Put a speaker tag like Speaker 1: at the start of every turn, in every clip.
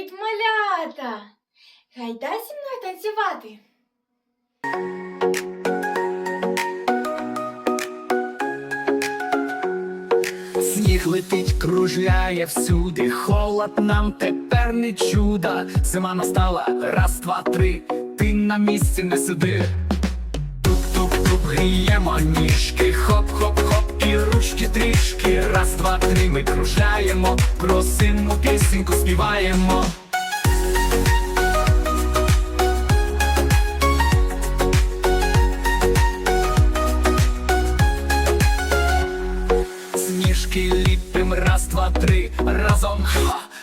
Speaker 1: Привіт, малята! Гайда зі мною танцювати.
Speaker 2: Сніг летить, кружляє всюди, холод нам тепер не чуда. Зима настала, раз, два, три, ти на місці не сиди. Туп-туп-туп, гріємо ніжки, хоп-хоп-хоп, і ручки трішки. Раз, два, три, ми кружляємо, про зиму пісеньку співаємо. Сніжки ліпим, раз, два, три, разом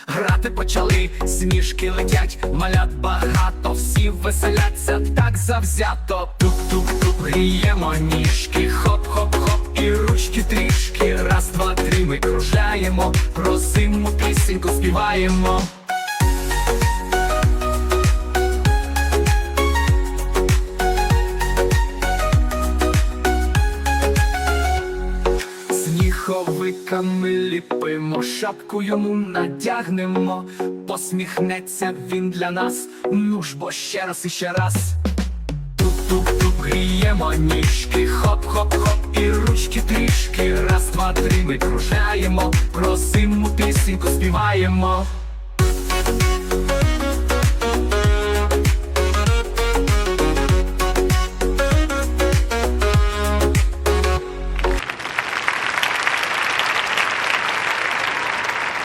Speaker 2: грати почали, сніжки летять, малят багато, всі веселяться так завзято. Туп-туп-туп, гріємо ніжки, хоп-хоп-хоп, і ручки трішки. Зиму пісеньку співаємо. Сніговиками ліпимо, шапку йому надягнемо, посміхнеться він для нас, ну ж бо ще раз і ще раз. Туп-туп-туп, гріємо ніжки, хоп-хоп-хоп, і ручки трішки. Раз, два, три, ми кружаємо, про пісеньку співаємо.